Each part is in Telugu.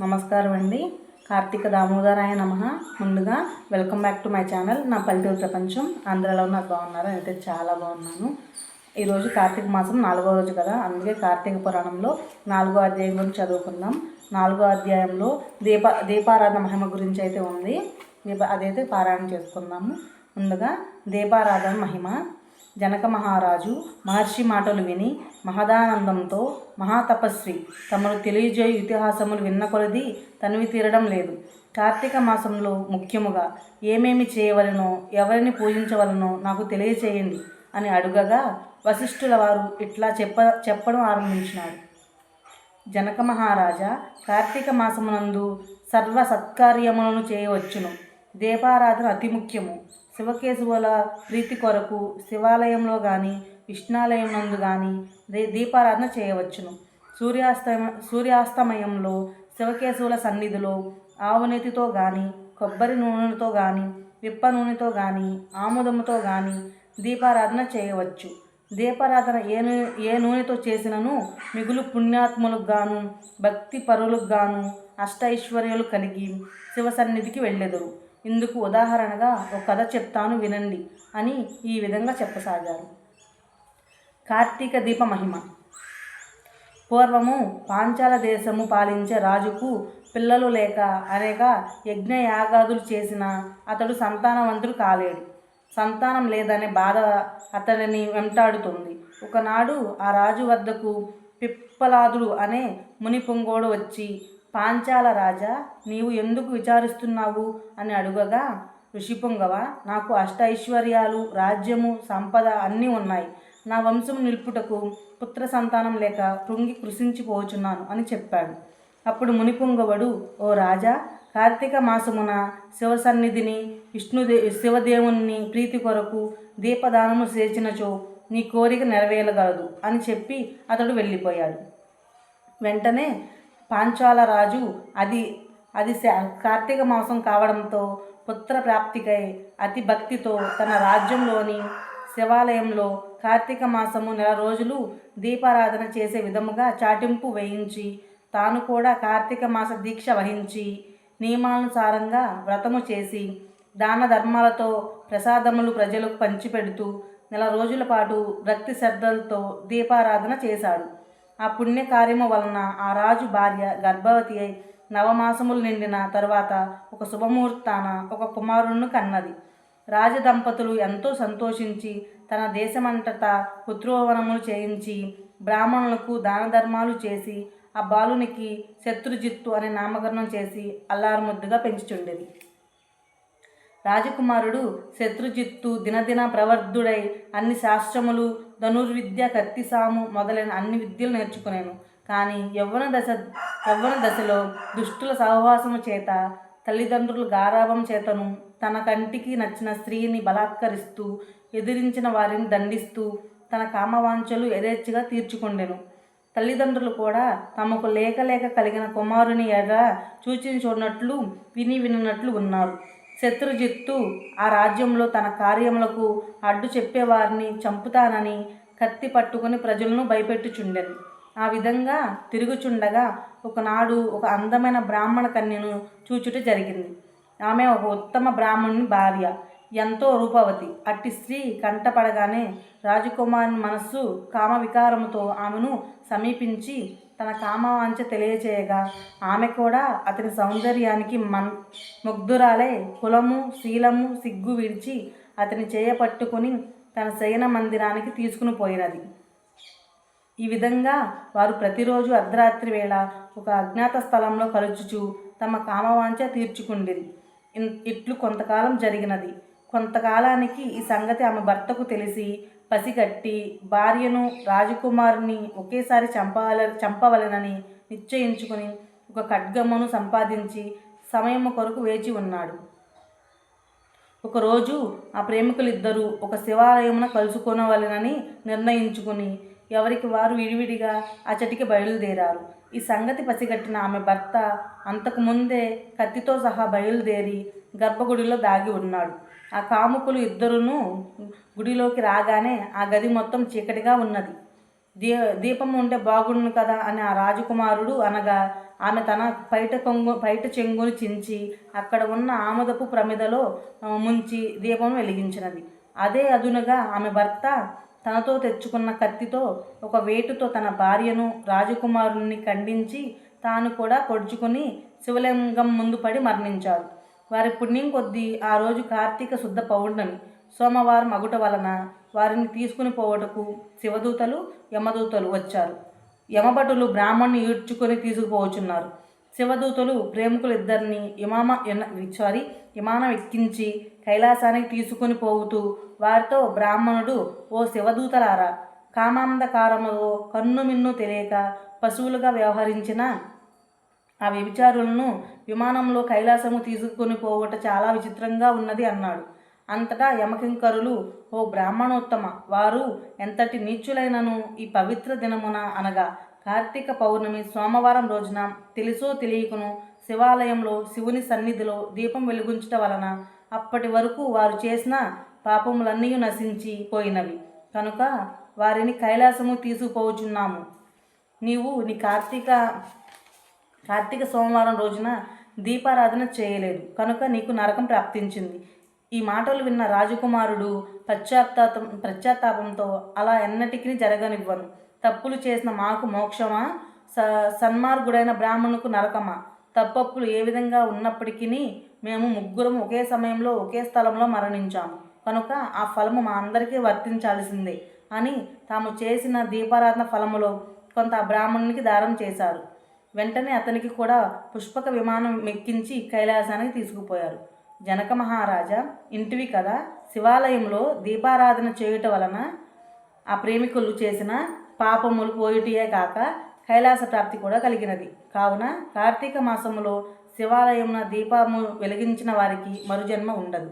నమస్కారం అండి కార్తీక దామోదరాయ నమ. ముందుగా welcome back to my channel. నా పల్లెటూరు ప్రపంచం. అందరిలో నాకు బాగున్నారు? అయితే చాలా బాగున్నాను. ఈరోజు కార్తీక మాసం నాలుగో రోజు కదా. అందుకే కార్తీక పురాణంలో నాలుగో అధ్యాయం గురించి చదువుకుందాం. నాలుగో అధ్యాయంలో దీప దీపారాధన మహిమ గురించి అయితే ఉంది. దీప అదైతే పారాయణ చేసుకుందాము. ముందుగా దీపారాధన మహిమ. జనక మహారాజు మహర్షి మాటలు విని మహదానందంతో మహాతపస్వి తమను తెలియజేయు ఇతిహాసములు విన్న కొలది తనివి తీరడం లేదు. కార్తీక మాసంలో ముఖ్యముగా ఏమేమి చేయవలనో ఎవరిని పూజించవలనో నాకు తెలియచేయండి అని అడుగగా వశిష్ఠుల వారు ఇట్లా చెప్ప చెప్పడం ఆరంభించినారు జనక మహారాజా కార్తీక మాసమునందు సర్వ సత్కార్యములను చేయవచ్చును. దీపారాధన అతి ముఖ్యము. శివకేశవుల ప్రీతి కొరకు శివాలయంలో కానీ విష్ణాలయం నందు కానీ దీ దీపారాధన చేయవచ్చును. సూర్యాస్తమ సూర్యాస్తమయంలో శివకేశవుల సన్నిధిలో ఆవునెతితో కానీ కొబ్బరి నూనెతో కానీ విప్ప నూనెతో కానీ ఆముదముతో కానీ దీపారాధన చేయవచ్చు. దీపారాధన ఏ ఏ నూనెతో చేసినను మిగులు పుణ్యాత్ములకు గాను భక్తి పరులకు గాను అష్టైశ్వర్యాలు కలిగి శివ సన్నిధికి వెళ్ళెదరు. ఇందుకు ఉదాహరణగా ఒక కథ చెప్తాను వినండి అని ఈ విధంగా చెప్పసాగారు. కార్తీక దీప మహిమ. పూర్వము పాంచాల దేశము పాలించే రాజుకు పిల్లలు లేక అనేక యజ్ఞ యాగాదులు చేసిన అతడు సంతానవంతుడు కాలేడు. సంతానం లేదనే బాధ అతడిని వెంటాడుతుంది. ఒకనాడు ఆ రాజు వద్దకు పిప్పలాదుడు అనే ముని పొంగోడు వచ్చి పాంచాల రాజా నీవు ఎందుకు విచారిస్తున్నావు? అని అడుగగా ఋషిపుంగవ నాకు అష్ట ఐశ్వర్యాలు రాజ్యము సంపద అన్నీ ఉన్నాయి. నా వంశం నిలుపుటకు పుత్ర సంతానం లేక కృంగి కృషించిపోచున్నాను అని చెప్పాడు. అప్పుడు మునిపుంగవుడు ఓ రాజా కార్తీక మాసమున శివ సన్నిధిని విష్ణుదే శివదేవుని ప్రీతి కొరకు దీపదానము చేసినచో నీ కోరిక నెరవేరగలదు అని చెప్పి అతడు వెళ్ళిపోయాడు. వెంటనే పాంచాల రాజు అది అది కార్తీక మాసం కావడంతో పుత్ర ప్రాప్తికై అతి భక్తితో తన రాజ్యంలోని శివాలయంలో కార్తీక మాసము నెల రోజులు దీపారాధన చేసే విధముగా చాటింపు వేయించి తాను కూడా కార్తీక మాస దీక్ష వహించి నియమానుసారంగా వ్రతము చేసి దాన ధర్మాలతో ప్రసాదములు ప్రజలకు పంచిపెడుతూ నెల రోజుల పాటు భక్తి శ్రద్ధలతో దీపారాధన చేశాడు. ఆ పుణ్యకార్యము వలన ఆ రాజు భార్య గర్భవతి అయి నవమాసములు నిండిన తరువాత ఒక శుభముహూర్తాన ఒక కుమారుణ్ణి కన్నది. రాజదంపతులు ఎంతో సంతోషించి తన దేశమంతటా పుత్రోవనములు చేయించి బ్రాహ్మణులకు దాన ధర్మాలు చేసి ఆ బాలునికి శత్రుజిత్తు అనే నామకరణం చేసి అల్లారుముద్దుగా పెంచుచుండేది రాజకుమారుడు శత్రుజిత్తు దినదిన ప్రవర్ధుడై అన్ని శాస్త్రములు ధనుర్విద్య కత్తిసాము మొదలైన అన్ని విద్యలు నేర్చుకునేను. కానీ యవ్వన దశ యవ్వన దశలో దుష్టుల సహవాసము చేత తల్లిదండ్రులు గారాభం చేతను తన కంటికి నచ్చిన స్త్రీని బలాత్కరిస్తూ ఎదిరించిన వారిని దండిస్తూ తన కామవాంఛలు యథేచ్ఛగా తీర్చుకుండెను. తల్లిదండ్రులు కూడా తమకు లేక లేక కలిగిన కుమారుని ఎడ చూచి చూడనట్లు విని వినట్లు ఉన్నారు. శత్రుజిత్తు ఆ రాజ్యంలో తన కార్యములకు అడ్డు చెప్పేవారిని చంపుతానని కత్తి పట్టుకుని ప్రజలను భయపెట్టుచుండెను. ఆ విధంగా తిరుగుచుండగా ఒకనాడు ఒక అందమైన బ్రాహ్మణ కన్యను చూచుట జరిగింది. ఆమె ఒక ఉత్తమ బ్రాహ్మణుని భార్య ఎంతో రూపవతి. అట్టి స్త్రీ కంటపడగానే రాజకుమారుని మనస్సు కామవికారముతో ఆమెను సమీపించి తన కామవాంఛ తెలియచేయగా ఆమె కూడా అతని సౌందర్యానికి మన్ ముగ్ధురాలే కులము శీలము సిగ్గు విడిచి అతని చేయపట్టుకుని తన శయన మందిరానికి తీసుకుని పోయినది. ఈ విధంగా వారు ప్రతిరోజు అర్ధరాత్రి వేళ ఒక అజ్ఞాత స్థలంలో కలుచుచు తమ కామవాంఛ తీర్చుకుండిరి. ఇన్- ఇట్లు కొంతకాలం జరిగినది. కొంతకాలానికి ఈ సంగతి ఆమె భర్తకు తెలిసి పసిగట్టి భార్యను రాజకుమారుని ఒకేసారి చంపాల చంపవలెనని నిశ్చయించుకుని ఒక ఖడ్గమ్మను సంపాదించి సమయము కొరకు వేచి ఉన్నాడు. ఒకరోజు ఆ ప్రేమికులిద్దరూ ఒక శివాలయమున కలుసుకొనవలెనని నిర్ణయించుకుని ఎవరికి వారు విడివిడిగా అచటికి బయలుదేరారు. ఈ సంగతి పసిగట్టిన ఆమె భర్త అంతకుముందే కత్తితో సహా బయలుదేరి గర్భగుడిలో దాగి ఉన్నాడు. ఆ కాముకులు ఇద్దరును గుడిలోకి రాగానే ఆ గది మొత్తం చీకటిగా ఉన్నది. దీ దీపం ఉంటే బాగుండు కదా అని ఆ రాజకుమారుడు అనగా ఆమె తన పైట కొంగు పైట చెంగును చించి అక్కడ ఉన్న ఆమదపు ప్రమిదలో ముంచి దీపం వెలిగించినది. అదే అదునుగా ఆమె భర్త తనతో తెచ్చుకున్న కత్తితో ఒక వేటుతో తన భార్యను రాజకుమారుణ్ణి ఖండించి తాను కూడా పొడుచుకుని శివలింగం ముందు పడి మరణించారు. వారి పుణ్యం కొద్దీ ఆ రోజు కార్తీక శుద్ధ పౌర్ణమి సోమవారం అగుట వలన వారిని తీసుకుని పోవటకు శివదూతలు యమదూతలు వచ్చారు. యమభటులు బ్రాహ్మణ్ణి ఈడ్చుకొని తీసుకుపోవచున్నారు శివదూతలు ప్రేమికులు ఇద్దరిని ఇమామ సారీ విమానం ఎక్కించి కైలాసానికి తీసుకుని పోవుతూ వారితో బ్రాహ్మణుడు ఓ శివదూతలారా కామాంధకారములో కన్ను మిన్ను తెలియక పశువులుగా వ్యవహరించిన ఆ వ్యభిచారులను విమానంలో కైలాసము తీసుకుని పోవట చాలా విచిత్రంగా ఉన్నది అన్నాడు. అంతటా యమకింకరులు ఓ బ్రాహ్మణోత్తమ వారు ఎంతటి నీచులైనను ఈ పవిత్ర దినమున అనగా కార్తీక పౌర్ణమి సోమవారం రోజున తెలుసో తెలియకును శివాలయంలో శివుని సన్నిధిలో దీపం వెలిగించటం వలన అప్పటి వరకు వారు చేసిన పాపములన్నీ నశించి పోయినవి. కనుక వారిని కైలాసము తీసుకుపోవచున్నాము నీవు నీ కార్తీక కార్తీక సోమవారం రోజున దీపారాధన చేయలేదు. కనుక నీకు నరకం ప్రాప్తించింది. ఈ మాటలు విన్న రాజకుమారుడు పశ్చాత్తాపం పశ్చాత్తాపంతో అలా ఎన్నటికీ జరగనివ్వను. తప్పులు చేసిన మాకు మోక్షమా? స సన్మార్గుడైన బ్రాహ్మణుకు నరకమా? తప్పప్పులు ఏ విధంగా ఉన్నప్పటికీ మేము ముగ్గురం ఒకే సమయంలో ఒకే స్థలంలో మరణించాము. కనుక ఆ ఫలము మా అందరికీ వర్తించాల్సిందే అని తాము చేసిన దీపారాధన ఫలములో కొంత బ్రాహ్మణునికి దారం చేశారు. వెంటనే అతనికి కూడా పుష్పక విమానం మెక్కించి కైలాసానికి తీసుకుపోయారు. జనక మహారాజా ఇంటివి కదా శివాలయంలో దీపారాధన చేయుట వలన ఆ ప్రేమికులు చేసిన పాపములు పోయిటియే కాక కైలాస ప్రాప్తి కూడా కలిగినది. కావున కార్తీక మాసములో శివాలయమున దీపము వెలిగించిన వారికి మరుజన్మ ఉండదు.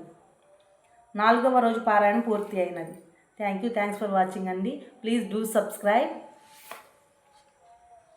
నాలుగవ రోజు పారాయణం పూర్తి అయినది. Thank you thanks for watching అండి. Please do subscribe